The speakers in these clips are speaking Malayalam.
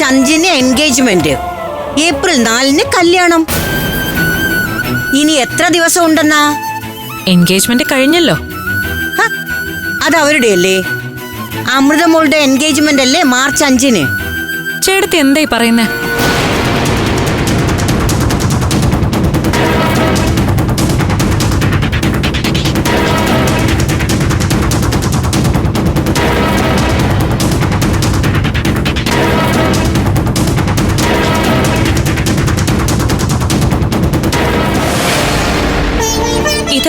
മാർച്ച് അഞ്ചിന് എൻഗേജ്മെന്റ്. ഏപ്രിൽ നാലിന് കല്യാണം. ഇനി എത്ര ദിവസം ഉണ്ടെന്നാ? എൻഗേജ്മെന്റ് കഴിഞ്ഞല്ലോ. അത് അവരുടെ അല്ലേ അമൃതമോളുടെ എൻഗേജ്മെന്റ് അല്ലേ മാർച്ച് അഞ്ചിന്? ചേട്ടത്തി എന്തായി പറയുന്നേ?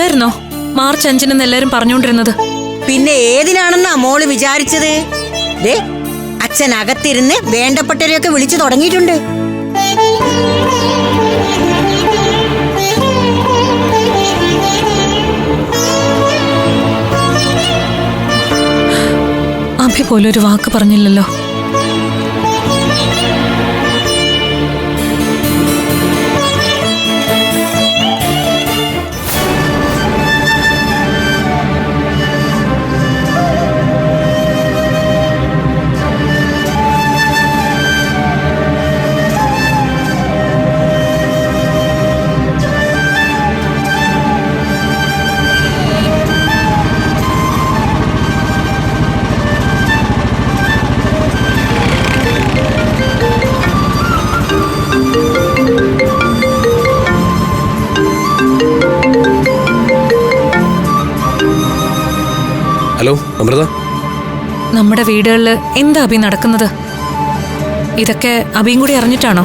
ഇതായിരുന്നോ? മാർച്ച് അഞ്ചിനെന്ന് എല്ലാരും പറഞ്ഞുകൊണ്ടിരുന്നത്. പിന്നെ ഏതിനാണെന്നാ മോൾ വിചാരിച്ചത്? ദേ അച്ഛൻ അകത്തിരുന്ന് വേണ്ടപ്പെട്ടവരെയൊക്കെ വിളിച്ചു തുടങ്ങിയിട്ടുണ്ട്. അഭി പോലൊരു വാക്ക് പറഞ്ഞില്ലല്ലോ. ഹലോ അമൃത? നമ്മുടെ വീടുകളിൽ എന്താ അഭി നടക്കുന്നത്? ഇതൊക്കെ അഭിയും കൂടി അറിഞ്ഞിട്ടാണോ?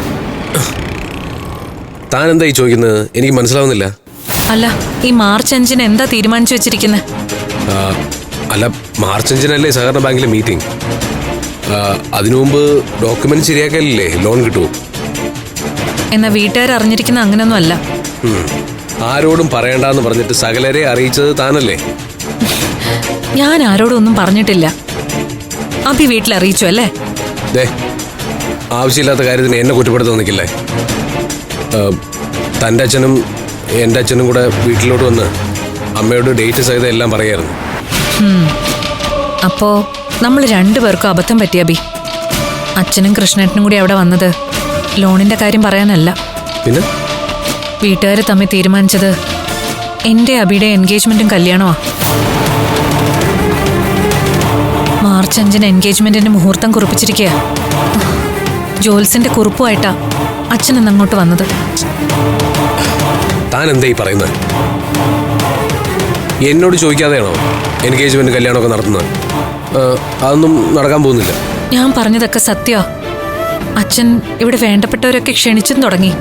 താൻ എന്താ ഈ ചോദിക്കുന്നത്? എനിക്ക് മനസ്സിലാവുന്നില്ല. അല്ല ഈ മാർച്ച് അഞ്ചിന് എന്താ തീരുമാനിച്ചു വെച്ചിരിക്കുന്നത് അല്ല മാർച്ച് അഞ്ചിനല്ലേ സഹകരണ ബാങ്കിലെ മീറ്റിംഗ്. അതിനു മുമ്പ് ഡോക്യുമെന്റ് ശരിയാക്കലില്ലേ? ലോൺ കിട്ടുമോ എന്നാ വീട്ടുകാർ അറിഞ്ഞിരിക്കുന്ന അങ്ങനെയൊന്നും അല്ല. ആരോടും പറയണ്ടെന്ന് പറഞ്ഞിട്ട് സകലരെ അറിയിച്ചത് താനല്ലേ? ഞാൻ ആരോടൊന്നും പറഞ്ഞിട്ടില്ല. അഭി വീട്ടിൽ അറിയിച്ചു അല്ലേ? ആവശ്യമില്ലാത്ത കാര്യത്തിന് എന്നെ കുറ്റപ്പെടുത്താൻ നിൽക്കില്ലേ? തന്റെ അച്ഛനും എന്റെ അച്ഛനും കൂടെ വീട്ടിലോട്ട് വന്ന് അമ്മയോട് ഡേറ്റ് സഹിതം എല്ലാം പറയായിരുന്നു. അപ്പോ നമ്മൾ രണ്ടുപേർക്കും അബദ്ധം പറ്റിയ അഭി. അച്ഛനും കൃഷ്ണേട്ടനും കൂടി അവിടെ വന്നത് ലോണിന്റെ കാര്യം പറയാനല്ല. പിന്നെ? വീട്ടുകാർ തമ്മിൽ തീരുമാനിച്ചത് എന്റെ അബിയുടെ എൻഗേജ്മെന്റും കല്യാണമാ. മാർച്ച് അഞ്ചിന് എൻഗേജ്മെന്റിന്റെ മുഹൂർത്തം കുറിപ്പിച്ചിരിക്കുക ജോൽസിന്റെ കുറിപ്പുമായിട്ടാ അച്ഛൻ ഇന്ന് അങ്ങോട്ട് വന്നത്. താൻ എന്താ ഈ പറയുന്നത്? എന്നോട് ചോദിക്കാതെയാണോ എൻഗേജ്മെന്റ് കല്യാണമൊക്കെ നടത്തുന്നത്? അതൊന്നും നടക്കാൻ പോകുന്നില്ല. ഞാൻ പറഞ്ഞതൊക്കെ സത്യ. അച്ഛൻ ഇവിടെ വേണ്ടപ്പെട്ടവരൊക്കെ ക്ഷണിച്ചും തുടങ്ങി.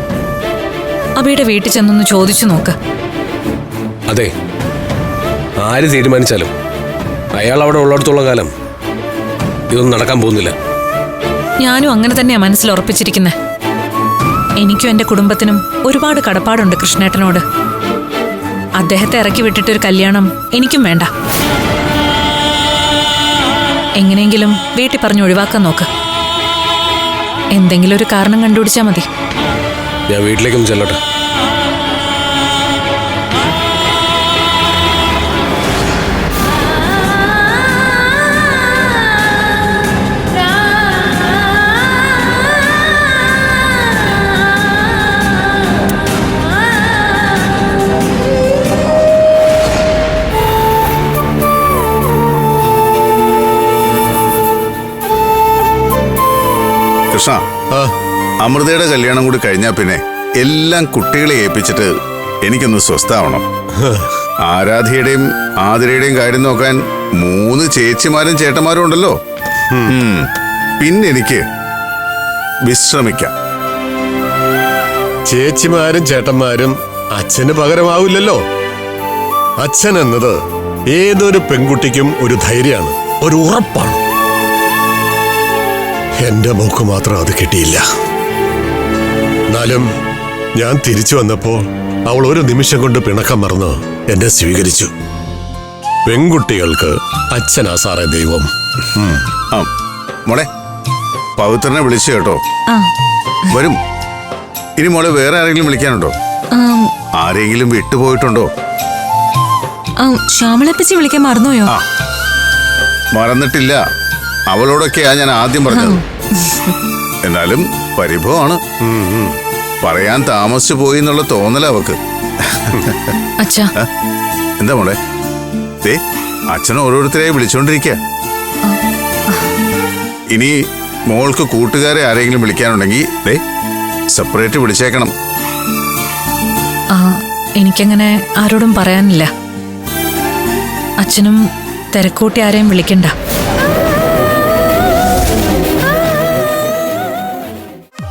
അബിയുടെ വീട്ടിൽ ചെന്നൊന്ന് ചോദിച്ചു നോക്ക്. അതെ. ആര് തീരുമാനിച്ചാലും അയാൾ അവിടെ ഉള്ളിടത്തോളം കാലം ഇതൊന്നും നടക്കാൻ പോകുന്നില്ല. ഞാനും അങ്ങനെ തന്നെയാ മനസ്സിൽ ഉറപ്പിച്ചിരിക്കുന്നത് എനിക്കും എന്റെ കുടുംബത്തിനും ഒരുപാട് കടപ്പാടുണ്ട് കൃഷ്ണേട്ടനോട്. അദ്ദേഹത്തെ ഇറക്കി വിട്ടിട്ടൊരു കല്യാണം എനിക്കും വേണ്ട. എങ്ങനെയെങ്കിലും വീട്ടിൽ പറഞ്ഞ് ഒഴിവാക്കാൻ നോക്ക്. എന്തെങ്കിലും ഒരു കാരണം കണ്ടുപിടിച്ചാൽ മതി. ഞാൻ വീട്ടിലേക്കൊന്ന് ചെല്ലട്ടെ. കൃഷ്ണ അമൃതയുടെ കല്യാണം കൂടി കഴിഞ്ഞാ പിന്നെ എല്ലാം കുട്ടികളെ ഏൽപ്പിച്ചിട്ട് എനിക്കൊന്ന് സ്വസ്ഥാവണം. ആരാധ്യയുടെയും ആതിരയുടെയും കാര്യം നോക്കാൻ മൂന്ന് ചേച്ചിമാരും ചേട്ടന്മാരും ഉണ്ടല്ലോ. പിന്നെ എനിക്ക് വിശ്രമിക്കാം. ചേച്ചിമാരും ചേട്ടന്മാരും അച്ഛന് പകരമാവില്ലല്ലോ. അച്ഛൻ എന്നത് ഏതൊരു പെൺകുട്ടിക്കും ഒരു ധൈര്യമാണ് ഒരു ഉറപ്പാണ്. എന്റെ മോക്ക് മാത്രം അത് കിട്ടിയില്ല. എന്നാലും ഞാൻ തിരിച്ചു വന്നപ്പോൾ അവൾ ഒരു നിമിഷം കൊണ്ട് പിണക്കം മറന്ന് എന്നെ സ്വീകരിച്ചു. പെൺകുട്ടികൾക്ക് അച്ഛനാ സാറേ ദൈവം. ആ മോളെ പവിത്രനെ വിളിച്ചു കേട്ടോ. വരും. ഇനി മോളെ വേറെ ആരെങ്കിലും വിളിക്കാനുണ്ടോ? ആരെങ്കിലും വിട്ടുപോയിട്ടുണ്ടോ? ശ്യാമളപ്പച്ചി വിളിക്കാൻ മറന്നുപോയോ? മറന്നിട്ടില്ല. അവളോടൊക്കെയാ ഞാൻ ആദ്യം പറഞ്ഞത്. എന്നാലും പരിഭവമാണ്. പറയാൻ താമസിച്ചു പോയി എന്നുള്ള തോന്നല അവക്ക്. അച്ഛാ. എന്താ മോളെ? ദേ അച്ഛൻ ഓരോരുത്തരെയായി വിളിച്ചോണ്ടിരിക്ക. ഇനി മോൾക്ക് കൂട്ടുകാരെ ആരെങ്കിലും വിളിക്കാനുണ്ടെങ്കിൽ ദേ സെപ്പറേറ്റ് വിളിച്ചേക്കണം. ആ എനിക്കങ്ങനെ ആരോടും പറയാനില്ല. അച്ഛനും തിരക്കൂട്ടി ആരെയും വിളിക്കണ്ട.